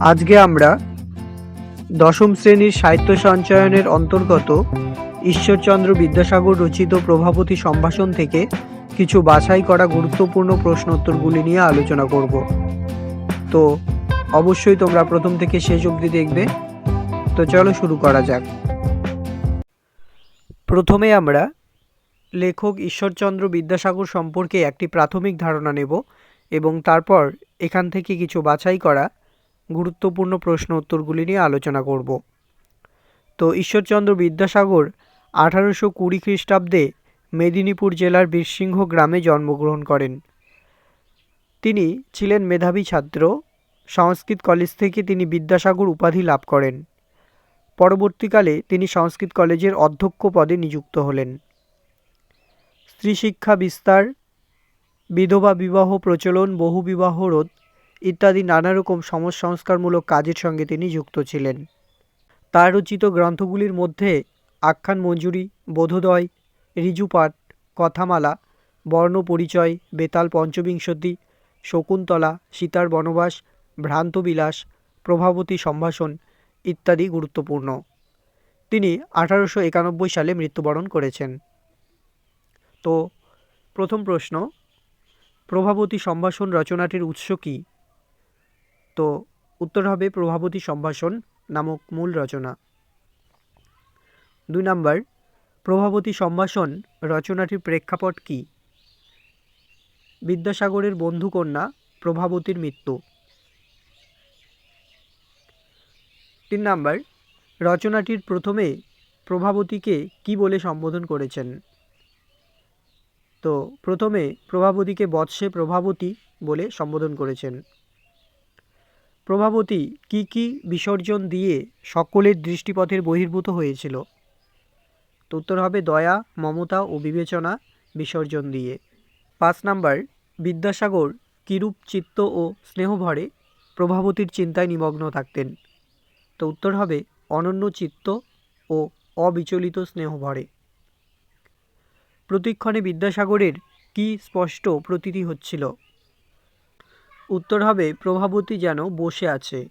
আজকে আমরা দশম শ্রেণির সাহিত্য সঞ্চয়নের অন্তর্গত ঈশ্বরচন্দ্র বিদ্যাসাগর রচিত প্রভাবতী সম্ভাষণ থেকে কিছু বাছাই করা গুরুত্বপূর্ণ প্রশ্নোত্তরগুলি নিয়ে আলোচনা করব। তো অবশ্যই তোমরা প্রথম থেকে শেষ অবধি দেখবে। তো চলো শুরু করা যাক। প্রথমে আমরা লেখক ঈশ্বরচন্দ্র বিদ্যাসাগর সম্পর্কে একটি প্রাথমিক ধারণা নেব এবং তারপর এখান থেকে কিছু বাছাই করা গুরুত্বপূর্ণ প্রশ্ন উত্তরগুলি নিয়ে আলোচনা করব। তো ঈশ্বরচন্দ্র বিদ্যাসাগর আঠারোশো কুড়ি খ্রিস্টাব্দে মেদিনীপুর জেলার বীরসিংহ গ্রামে জন্মগ্রহণ করেন। তিনি ছিলেন মেধাবী ছাত্র, সংস্কৃত কলেজ থেকে তিনি বিদ্যাসাগর উপাধি লাভ করেন। পরবর্তীকালে তিনি সংস্কৃত কলেজের অধ্যক্ষ পদে নিযুক্ত হলেন। স্ত্রী শিক্ষা বিস্তার, বিধবা বিবাহ প্রচলন, বহুবিবাহ রোধ ইত্যাদি নানা রকম সমাজ সংস্কারমূলক কাজের সঙ্গে তিনি যুক্ত ছিলেন। তার রচিত গ্রন্থগুলির মধ্যে আখ্যান মঞ্জুরি, বোধোদয় ঋজুপাঠ কথামালা, বর্ণ পরিচয়, বেতাল পঞ্চবিংশতি, শকুন্তলা, সীতার বনবাস ভ্রান্তবিলাস প্রভাবতী সম্ভাষণ ইত্যাদি গুরুত্বপূর্ণ। তিনি আঠারোশো একানব্বই সালে মৃত্যুবরণ করেছেন। তো প্রথম প্রশ্ন, প্রভাবতী সম্ভাষণ রচনাটির উৎস কী? তো উত্তর হবে প্রভাবতী সম্ভাষণ নামক মূল রচনা। দুই নাম্বার, প্রভাবতী সম্ভাষণ রচনাটির প্রেক্ষাপট কী? বিদ্যাসাগরের বন্ধুকন্যা প্রভাবতীর মৃত্যু। তিন নাম্বার, রচনাটির প্রথমে প্রভাবতীকে কি বলে সম্বোধন করেছেন? তো প্রথমে প্রভাবতীকে বৎসে প্রভাবতী বলে সম্বোধন করেছেন। প্রভাবতী কি কি বিসর্জন দিয়ে সকলের দৃষ্টিপথের বহির্ভূত হয়েছিল? তো উত্তর হবে দয়া, মমতা ও বিবেচনা বিসর্জন দিয়ে। পাঁচ নাম্বার, বিদ্যাসাগর কিরূপ চিত্ত ও স্নেহভরে প্রভাবতীর চিন্তায় নিমগ্ন থাকতেন? তো উত্তর হবে অনন্য চিত্ত ও অবিচলিত স্নেহভরে। প্রতিক্ষণে বিদ্যাসাগরের কি স্পষ্ট প্রতীতি হচ্ছিল? উত্তর হবে, প্রভাবতী যেন বসে আছে।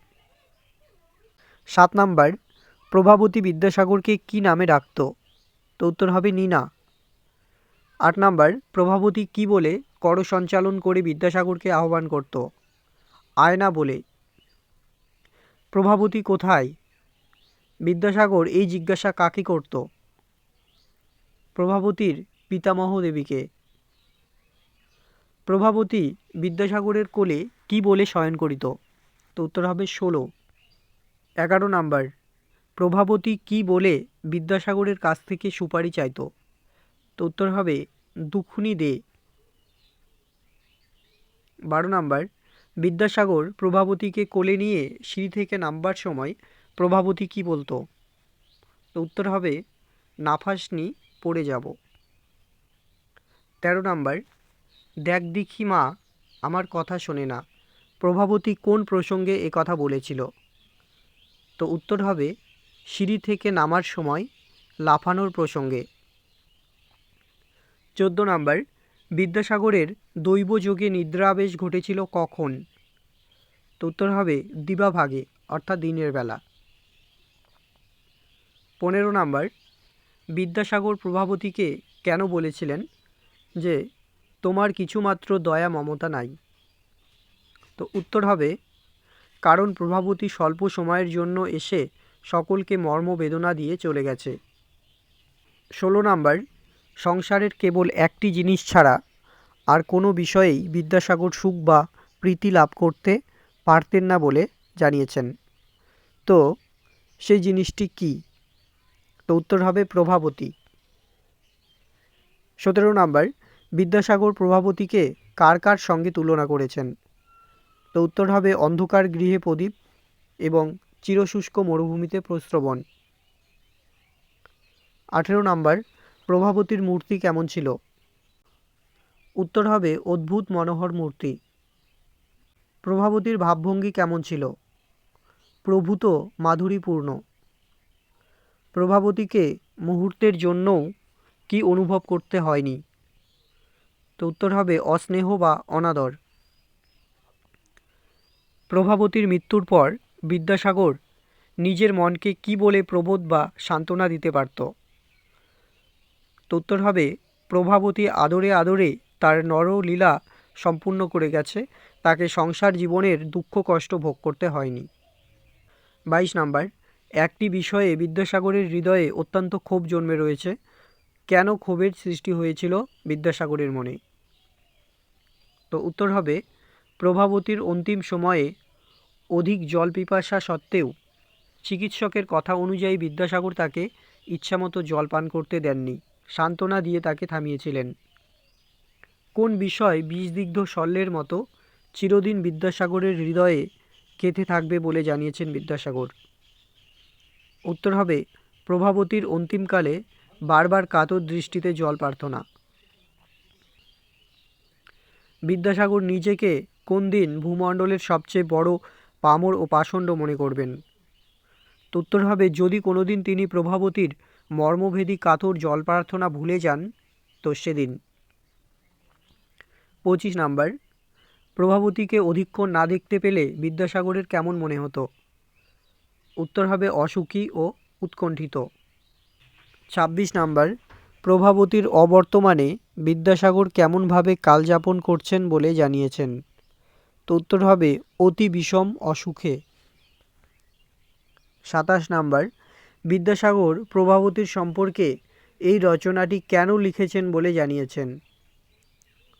সাত নাম্বার, প্রভাবতী বিদ্যাসাগরকে কি নামে ডাকত? তো উত্তর হবে নীনা। আট নাম্বার, প্রভাবতী কি বলে কর সঞ্চালন করে বিদ্যাসাগরকে আহ্বান করত? আয়না বলে। প্রভাবতী কোথায়? বিদ্যাসাগর এই জিজ্ঞাসা কাকে করত? প্রভাবতীর পিতামহ দেবীকে। প্রভাবতী বিদ্যাসাগরের কোলে কি বলে শয়ন করিত? তো উত্তর হবে ষোলো। এগারো নাম্বার। প্রভাবতী কি বলে বিদ্যাসাগরের কাছ থেকে সুপারি চাইত? তো উত্তর হবে দুখুনি দে। বারো নাম্বার। বিদ্যাসাগর প্রভাবতীকে কোলে নিয়ে সিঁড়ি থেকে নামবার সময় প্রভাবতী কি বলতো? তো উত্তর হবে, নাফাসনি, পড়ে যাব। তেরো নাম্বার। দেখ দেখি মা, আমার কথা শোনে না। প্রভাবতী কোন প্রসঙ্গে এ কথা বলেছিল? তো উত্তর হবে, সিঁড়ি থেকে নামার সময় লাফানোর প্রসঙ্গে। চোদ্দ নম্বর, বিদ্যাসাগরের দৈবযোগে নিদ্রাবেশ ঘটেছিল কখন? তো উত্তর হবে, দিবাভাগে, অর্থাৎ দিনের বেলা। পনেরো নম্বর, বিদ্যাসাগর প্রভাবতীকে কেন বলেছিলেন যে তোমার কিছুমাত্র দয়া, মমতা নাই। তো উত্তর হবে, কারণ প্রভাবতী স্বল্প সময়ের জন্য এসে সকলকে মর্মবেদনা দিয়ে চলে গেছে। ষোলো নাম্বার, সংসারের কেবল একটি জিনিস ছাড়া আর কোনো বিষয়েই বিদ্যাসাগর সুখ বা প্রীতি লাভ করতে পারতেন না বলে জানিয়েছেন। তো সেই জিনিসটি কি? তো উত্তর হবে প্রভাবতী। সতেরো নাম্বার বিদ্যাসাগর প্রভাবতীকে কার কার সঙ্গে তুলনা করেছেন? তো উত্তর হবে অন্ধকার গৃহে প্রদীপ এবং চিরশুষ্ক মরুভূমিতে প্রস্রবণ। আঠেরো নাম্বার, প্রভাবতীর মূর্তি কেমন ছিল? উত্তর হবে অদ্ভুত মনোহর মূর্তি। প্রভাবতীর ভাবভঙ্গি কেমন ছিল? প্রভূত, মাধুরীপূর্ণ। প্রভাবতীকে মুহূর্তের জন্যও কি অনুভব করতে হয়নি? তো উত্তর হবে অস্নেহ বা অনাদর। প্রভাবতীর মৃত্যুর পর বিদ্যাসাগর নিজের মনকে কি বলে প্রবোধ বা সান্ত্বনা দিতে পারত? তো উত্তর হবে, প্রভাবতী আদরে আদরে তার নরলীলা সম্পূর্ণ করে গেছে, তাকে সংসার জীবনের দুঃখ কষ্ট ভোগ করতে হয়নি। বাইশ নাম্বার, একটি বিষয়ে বিদ্যাসাগরের হৃদয়ে অত্যন্ত ক্ষোভ জন্মে রয়েছে। কেন ক্ষোভের সৃষ্টি হয়েছিল বিদ্যাসাগরের মনে? তো উত্তর হবে, প্রভাবতীর অন্তিম সময়ে অধিক জল পিপাসা সত্ত্বেও চিকিৎসকের কথা অনুযায়ী বিদ্যাসাগর তাকে ইচ্ছামতো জল পান করতে দেননি, সান্ত্বনা দিয়ে তাকে থামিয়েছিলেন। কোন বিষয় বিষদিগ্ধ শল্যের মতো চিরদিন বিদ্যাসাগরের হৃদয়ে কেঁথে থাকবে বলে জানিয়েছেন বিদ্যাসাগর? উত্তর হবে, প্রভাবতীর অন্তিমকালে বারবার কাতর দৃষ্টিতে জল প্রার্থনা। বিদ্যাসাগর নিজেকে কোন দিন ভূমণ্ডলের সবচেয়ে বড় পামর ও পাষণ্ড মনে করবেন? উত্তর হবে যদি কোনোদিন তিনি প্রভাবতীর মর্মভেদী কাতর জল প্রার্থনা ভুলে যান, তো সেদিন। পঁচিশ নাম্বার, প্রভাবতীকে অধিকক্ষণ না দেখতে পেলে বিদ্যাসাগরের কেমন মনে হতো? উত্তর হবে অসুখী ও উৎকণ্ঠিত। ছাব্বিশ নাম্বার, প্রভাবতীর অবর্তমানে বিদ্যাসাগর কেমনভাবে কালযাপন করছেন বলে জানিয়েছেন। তো উত্তর হবে, অতি বিষম অসুখে। সাতাশ নাম্বার, বিদ্যাসাগর প্রভাবতীর সম্পর্কে এই রচনাটি কেন লিখেছেন বলে জানিয়েছেন?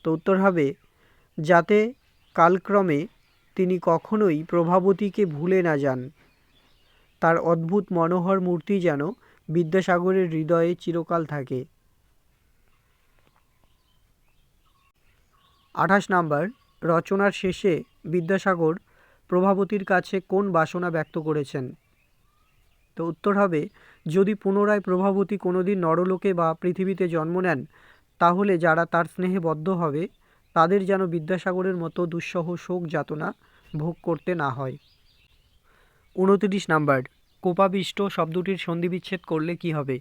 তো উত্তর হবে, যাতে কালক্রমে তিনি কখনোই প্রভাবতীকে ভুলে না যান। তার অদ্ভুত মনোহর মূর্তি যেন বিদ্যাসাগরের হৃদয়ে চিরকাল থাকে। আঠাশ নাম্বার, রচনার শেষে বিদ্যাসাগর প্রভাবতীর কাছে কোন বাসনা ব্যক্ত করেছেন? তো উত্তর হবে, যদি পুনরায় প্রভাবতী কোনোদিন নরলোকে বা পৃথিবীতে জন্ম নেন, তাহলে যারা তার স্নেহে বদ্ধ হবে, তাদের যেন বিদ্যাসাগরের মতো দুঃসহ শোক যাতনা ভোগ করতে না হয়। উনত্রিশ নাম্বার, কোপাবিষ্ট শব্দটির সন্ধিবিচ্ছেদ করলে কি হবে?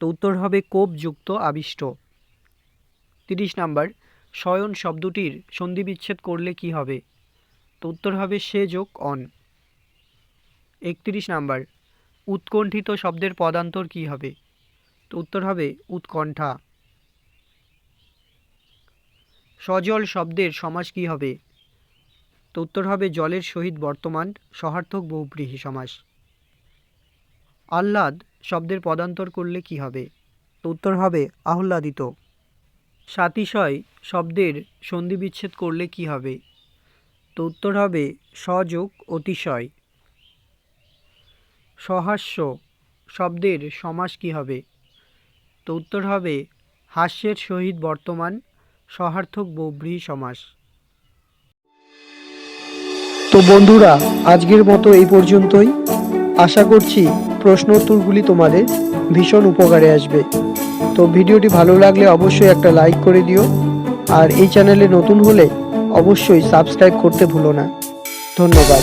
তো উত্তর হবে কোপযুক্ত আবিষ্ট। তিরিশ নাম্বার শয়ন শব্দটির সন্ধিবিচ্ছেদ করলে কি হবে? তো উত্তর হবে সে যোগ অন। একত্রিশ নাম্বার, উৎকণ্ঠিত শব্দের পদান্তর কি হবে? তো উত্তর হবে উৎকণ্ঠা। সজল শব্দের সমাস কি হবে? তো উত্তর হবে জলের সহিত বর্তমান সহার্থক বহুব্রীহী সমাস। আহ্লাদ শব্দের পদান্তর করলে কি হবে? তো উত্তর হবে আহ্লাদিত। সাতিশয় শব্দের সন্ধিবিচ্ছেদ করলে কি হবে? তো উত্তর হবে সযোগ অতিশয়। সহাস্য শব্দের সমাস কি হবে? তো উত্তর হবে হাস্যের সহিত বর্তমান সহার্থক বব্রী সমাস। তো বন্ধুরা, আজকের মতো এই পর্যন্তই। আশা করছি প্রশ্ন উত্তরগুলি তোমাদের ভীষণ উপকারে আসবে। তো ভিডিওটি ভালো লাগলে অবশ্যই একটা লাইক করে দিও। আর এই চ্যানেলে নতুন হলে অবশ্যই সাবস্ক্রাইব করতে ভুলো না। ধন্যবাদ।